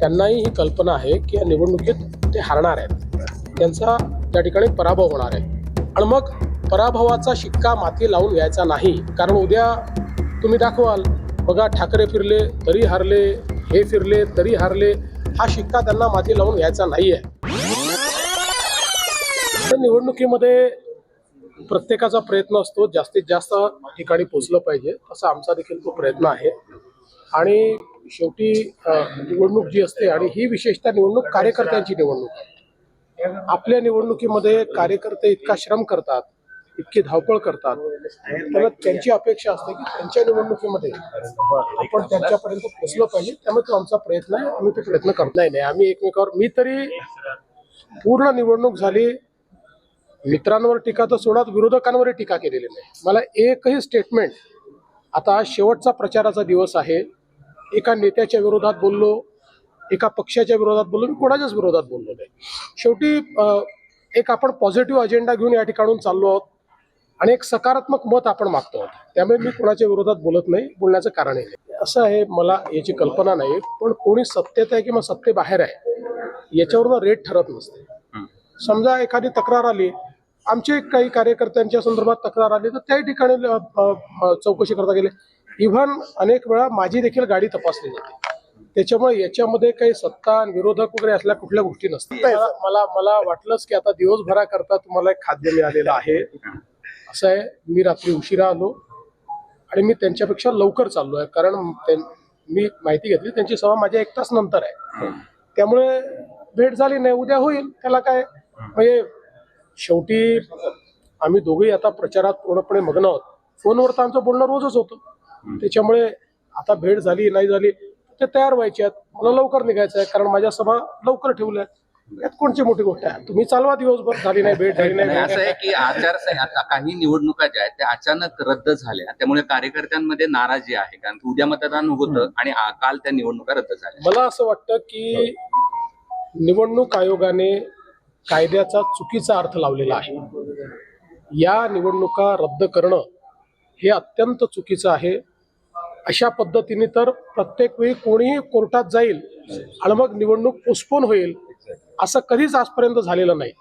त्यांनाही ही कल्पना आहे की या निवडणुकीत ते हारणार आहेत. त्यांचा त्या ठिकाणी पराभव होणार आहे. आणि मग पराभवाचा शिक्का माती लावून घ्यायचा नाही. कारण उद्या तुम्ही दाखवाल बघा ठाकरे फिरले तरी हारले हे फिरले तरी हारले हा शिक्का त्यांना माती लावून घ्यायचा नाही आहे निवडणुकीमध्ये प्रत्येकाचा प्रयत्न असतो जास्तीत जास्त ठिकाणी पोचलं पाहिजे असा आमचा देखील तो प्रयत्न आहे. आणि शेवटी निवडणूक जी असते आणि ही विशेषतः निवडणूक कार्यकर्त्यांची निवडणूक आहे. आपल्या निवडणुकीमध्ये कार्यकर्ते इतका श्रम करतात इतकी धावपळ करतात. तर त्यांची अपेक्षा असते की त्यांच्या निवडणुकीमध्ये आपण त्यांच्यापर्यंत पोचलो पाहिजे त्यामुळे तो आमचा प्रयत्न आहे. आम्ही तो प्रयत्न करत नाही. नाही आम्ही एकमेकावर मी तरी पूर्ण निवडणूक झाली. मित्रांवर टीका तर सोडात विरोधकांवरही टीका केलेली नाही. मला एकही स्टेटमेंट आता शेवटचा प्रचाराचा दिवस आहे. एका नेत्याच्या विरोधात बोललो एका पक्षाच्या विरोधात बोललो मी कोणाच्याच विरोधात बोललो नाही. शेवटी एक आपण पॉझिटिव्ह अजेंडा घेऊन या ठिकाणून चाललो आहोत आणि एक सकारात्मक मत आपण मागतो आहोत. त्यामुळे मी कोणाच्या विरोधात बोलत नाही बोलण्याचं कारणही नाही. असं आहे मला याची कल्पना नाही पण कोणी सत्तेत आहे किंवा सत्तेबाहेर आहे याच्यावरून रेट ठरत नसते. समजा एखादी तक्रार आली आमचे काही कार्यकर्त्यांच्या संदर्भात तक्रार आली तर त्याही ठिकाणी चौकशी करता गेले. इव्हन अनेक वेळा माझी देखील गाडी तपासली जाते त्याच्यामुळे याच्यामध्ये काही सत्ता विरोधक वगैरे असल्या कुठल्या गोष्टी नसतात. मला मला वाटलंच की आता दिवसभराकरता तुम्हाला एक खाद्य मिळालेलं आहे. असं आहे. मी रात्री उशिरा आलो आणि मी त्यांच्यापेक्षा लवकर चाललो आहे. कारण मी माहिती घेतली त्यांची सभा माझ्या एक तास नंतर आहे. त्यामुळे भेट झाली नाही. उद्या होईल. त्याला काय? म्हणजे शेवटी आम्ही दोघेही आता प्रचारात पूर्णपणे मग्न आहोत. फोनवर तर आमचं बोलणं रोजच होतं. त्याच्यामुळे आता भेट झाली नाही झाली ते तयार व्हायचे आहेत. मला लवकर निघायचं आहे कारण माझ्या सभा लवकर ठेवल्या यात कोणची मोठी गोष्ट आहे? तुम्ही चालवा दिवसभर झाली नाही भेट झाली नाही असं आहे की आचारसंहिता काही निवडणुका ज्या आहेत त्या अचानक रद्द झाल्या. त्यामुळे कार्यकर्त्यांमध्ये नाराजी आहे कारण की उद्या मतदान होतं आणि आ- काल त्या निवडणुका रद्द झाल्या. मला असं वाटतं की निवडणूक आयोगाने कायद्याचा चुकीचा अर्थ लावलेला आहे. या निवडणुका रद्द करणं हे अत्यंत चुकीचं आहे. अशा पद्धतीने तर प्रत्येक वेळी कोणीही कोर्टात जाईल आणि मग निवडणूक पोस्टपोन होईल असं कधीच आजपर्यंत झालेलं नाही.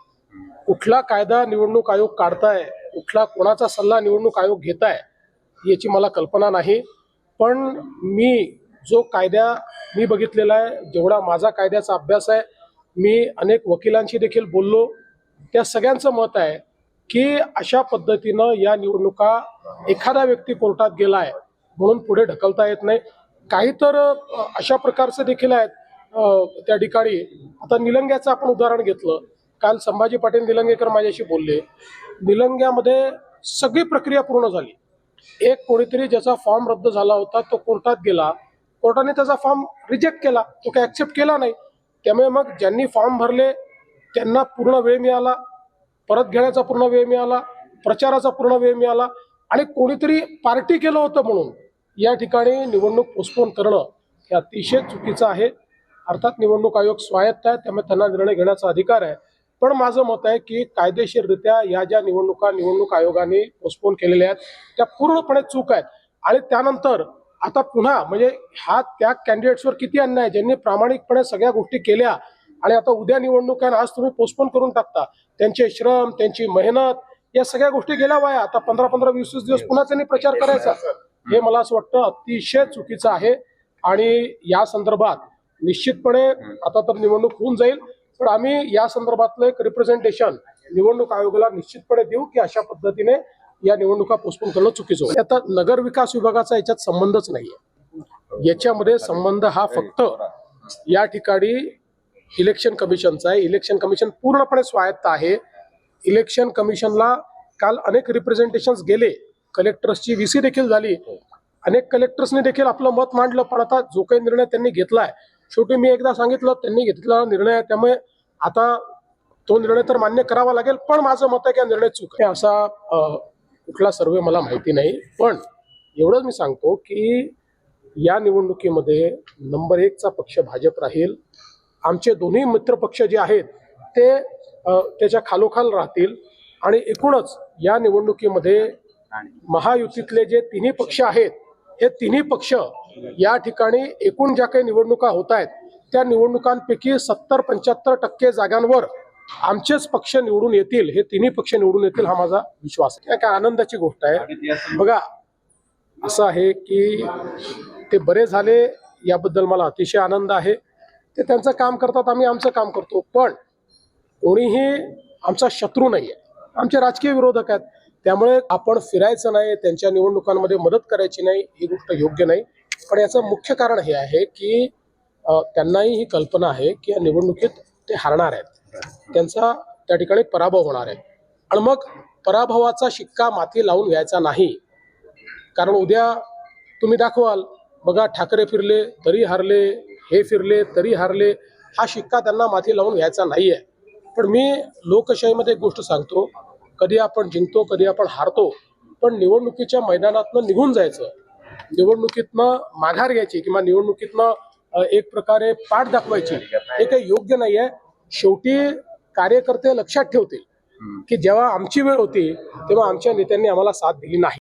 कुठला कायदा निवडणूक आयोग काढताय कुठला कोणाचा सल्ला निवडणूक आयोग घेताय याची मला कल्पना नाही. पण मी जो कायदा मी बघितलेला आहे जेवढा माझा कायद्याचा अभ्यास आहे मी अनेक वकिलांशी देखील बोललो. त्या सगळ्यांचं मत आहे की अशा पद्धतीनं या निवडणुका एखादा व्यक्ती कोर्टात गेला आहे म्हणून पुढे ढकलता येत नाही. काही तर अशा प्रकारचे देखील आहेत. त्या ठिकाणी आता निलंग्याचं आपण उदाहरण घेतलं. काल संभाजी पाटील निलंगेकर माझ्याशी बोलले. निलंग्यामध्ये सगळी प्रक्रिया पूर्ण झाली. एक कोणीतरी ज्याचा फॉर्म रद्द झाला होता तो कोर्टात गेला. कोर्टाने त्याचा फॉर्म रिजेक्ट केला. तो काही ऍक्सेप्ट केला नाही. त्यामुळे मग ज्यांनी फॉर्म भरले त्यांना पूर्ण वेळ मिळाला. परत घेण्याचा पूर्ण वेळ मिळाला. प्रचाराचा पूर्ण वेळ मिळाला. आणि कोणीतरी पार्टी केलं होतं म्हणून. या ठिकाणी निवडणूक पोस्टपोन करणं हे अतिशय चुकीचं आहे अर्थात निवडणूक आयोग स्वायत्त आहे त्यामुळे त्यांना निर्णय घेण्याचा अधिकार आहे पण माझं मत आहे की कायदेशीररित्या या ज्या निवडणुका निवडणूक आयोगाने पोस्टपोन केलेल्या आहेत त्या पूर्णपणे चूक आहेत आणि त्यानंतर आता पुन्हा म्हणजे हा त्या कॅन्डिडेट्सवर किती अन्याय आहे ज्यांनी प्रामाणिकपणे सगळ्या गोष्टी केल्या आणि आता उद्या निवडणूक आहे आज तुम्ही पोस्टपोन करून टाकता त्यांचे श्रम त्यांची मेहनत या सगळ्या गोष्टी गेल्या वाया आता पंधरा पंधरा वीस वीस दिवस पुन्हा त्यांनी प्रचार करायचा हे मला असं वाटतं अतिशय चुकीचं आहे. आणि या संदर्भात निश्चितपणे आता तर निवडणूक होऊन जाईल. पण आम्ही या संदर्भातलं एक रिप्रेझेंटेशन निवडणूक आयोगाला निश्चितपणे देऊ की अशा पद्धतीने या निवडणुका पोस्टपोन करणं चुकीचं होईल. आता नगर विकास विभागाचा याच्यात संबंधच नाहीये. याच्यामध्ये संबंध हा फक्त या ठिकाणी इलेक्शन कमिशनचा आहे. इलेक्शन कमिशन पूर्णपणे स्वायत्त आहे. इलेक्शन कमिशनला काल अनेक रिप्रेझेंटेशन्स गेले. कलेक्टर्सची व्हीसी देखील झाली. अनेक कलेक्टर्सनी देखील आपलं मत मांडलं पण आता जो काही निर्णय त्यांनी घेतलाय शेवटी मी एकदा सांगितलं त्यांनी घेतलेला निर्णय आहे त्यामुळे आता तो निर्णय तर मान्य करावा लागेल पण माझं मत आहे की हा निर्णय चूक आहे. असा कुठला सर्वे मला माहिती नाही पण एवढंच मी सांगतो की या निवडणुकीमध्ये नंबर एकचा पक्ष भाजप राहील. आमचे दोन्ही मित्रपक्ष जे आहेत ते त्याच्या खालोखाल राहतील. आणि एकूणच या निवडणुकीमध्ये महायुतीतले जे तिन्ही पक्ष आहेत हे तिन्ही पक्ष या ठिकाणी एकूण ज्या काही निवडणुका होत आहेत त्या निवडणुकांपैकी सत्तर पंच्याहत्तर टक्के जागांवर आमचेच पक्ष निवडून येतील हे तिन्ही पक्ष निवडून येतील हा माझा विश्वास आहे. काय आनंदाची गोष्ट आहे. बघा असं आहे की ते बरे झाले याबद्दल मला अतिशय आनंद आहे. ते त्यांचं काम करतात आम्ही आमचं काम करतो. पण कोणीही आमचा शत्रू नाही आहे आमचे राजकीय विरोधक आहेत. त्यामुळे आपण फिरायचं नाही त्यांच्या निवडणुकांमध्ये मदत करायची नाही ही गोष्ट योग्य नाही. पण याचं मुख्य कारण हे आहे की त्यांनाही ही कल्पना आहे की या निवडणुकीत ते हारणार आहेत. त्यांचा त्या ठिकाणी पराभव होणार आहे. आणि मग पराभवाचा शिक्का माती लावून घ्यायचा नाही. कारण उद्या तुम्ही दाखवाल बघा ठाकरे फिरले तरी हारले हे फिरले तरी हारले हा शिक्का त्यांना माती लावून घ्यायचा नाही आहे पण मी लोकशाहीमध्ये एक गोष्ट सांगतो कधी आपण जिंकतो कधी आपण हारतो पण निवडणुकीच्या मैदानातनं निघून जायचं. निवडणुकीतनं माघार घ्यायची किंवा निवडणुकीतनं एक प्रकारे पाठ दाखवायची हे काही योग्य नाही आहे शेवटी कार्यकर्ते लक्षात ठेवतील की जेव्हा आमची वेळ होती तेव्हा आमच्या नेत्यांनी आम्हाला साथ दिली नाही.